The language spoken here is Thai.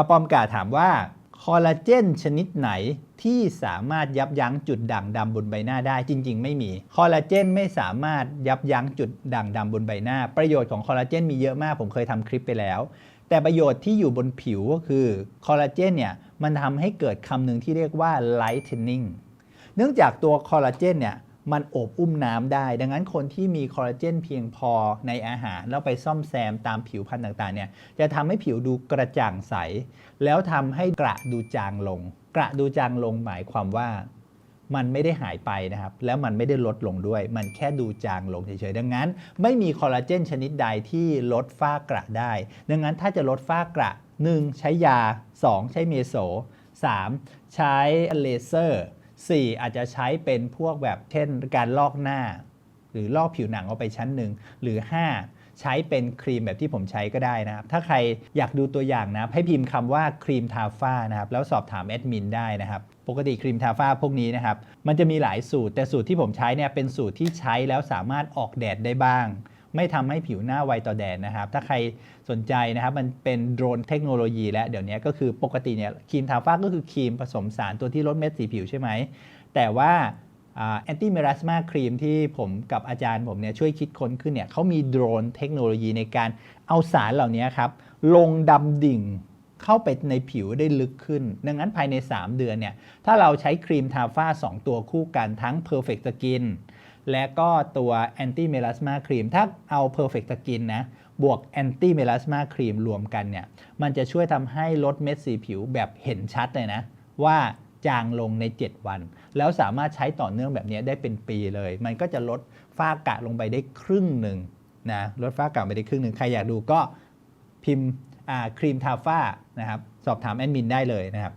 กระปอมกาถามว่าคอลลาเจนชนิดไหนที่สามารถยับยั้งจุดด่างดำบนใบหน้าได้จริง ๆ ไม่มี คอลลาเจนไม่สามารถยับยั้งจุดด่างดำบนใบหน้า ประโยชน์ของคอลลาเจนมีเยอะมากผมเคยทำคลิปไปแล้ว แต่ประโยชน์ที่อยู่บนผิวก็คือคอลลาเจนเนี่ยมันทำให้เกิดคำหนึ่งที่เรียกว่า lightening เนื่องจากตัวคอลลาเจนเนี่ย มันโอบอุ้มน้ำได้ ดังนั้นคนที่มีคอลลาเจนเพียงพอในอาหาร แล้วไปซ่อมแซมตามผิวพรรณต่างๆเนี่ยจะทำให้ผิวดูกระจ่างใส แล้วทำให้กระดูจางลง กระดูจางลงหมายความว่ามันไม่ได้หายไปนะครับ แล้วมันไม่ได้ลดลงด้วย มันแค่ดูจางลงเฉยๆ ดังนั้น ไม่มีคอลลาเจนชนิดใดที่ลดฝ้ากระได้ ดังนั้นถ้าจะลดฝ้ากระ 1. ใช้ยา 2. ใช้เมโซ 3. ใช้เลเซอร์ 4. อาจจะใช้เป็นพวกแบบเช่นการลอกหน้า หรือลอกผิวหนังออกไปชั้นหนึ่งหรือ 5 ใช้เป็นครีมแบบที่ผมใช้ก็ได้นะครับ ถ้าใครอยากดูตัวอย่างนะครับ ให้พิมพ์คำว่าครีมทาฝ้านะครับ แล้วสอบถามแอดมินได้นะครับ ปกติครีมทาฝ้าพวกนี้นะครับ มันจะมีหลายสูตร แต่สูตรที่ผมใช้เนี่ยเป็นสูตรที่ใช้แล้วสามารถออกแดดได้บ้าง ไม่ทำให้ผิวหน้าไวต่อแดดนะครับ ถ้าใครสนใจนะครับ มันเป็นโดรนเทคโนโลยีแล้วเดี๋ยวนี้ก็คือปกติเนี่ยครีมทาฝ้าก็คือครีมผสมสารตัวที่ลดเม็ดสีผิวใช่ไหม แต่ว่าแอนตี้เมลาสมาครีมที่ผมกับอาจารย์ผมเนี่ยช่วยคิดค้นขึ้นเนี่ยเขามีโดรนเทคโนโลยีในการเอาสารเหล่านี้ครับลงดำดิ่งเข้าไปในผิวได้ลึกขึ้น ดังนั้นภายใน 3 เดือนเนี่ยถ้าเราใช้ครีมทาฝ้า 2 ตัวคู่กันทั้ง Perfect Skin และก็ตัว Anti Melasma Cream ถ้าเอา Perfect Skin นะ บวก Anti Melasma Cream รวมกันเนี่ย มันจะช่วยทำให้ลดเม็ดสีผิวแบบเห็นชัดเลยนะ ว่าจางลงใน 7 วัน แล้วสามารถใช้ต่อเนื่องแบบนี้ได้เป็นปีเลย มันก็จะลดฝ้ากระลงไปได้ครึ่งหนึ่งนะลดฝ้ากระไปได้ครึ่งหนึ่งใครอยากดูก็พิมพ์ครีมทาฝ้านะครับ สอบถามแอดมินได้เลยนะครับ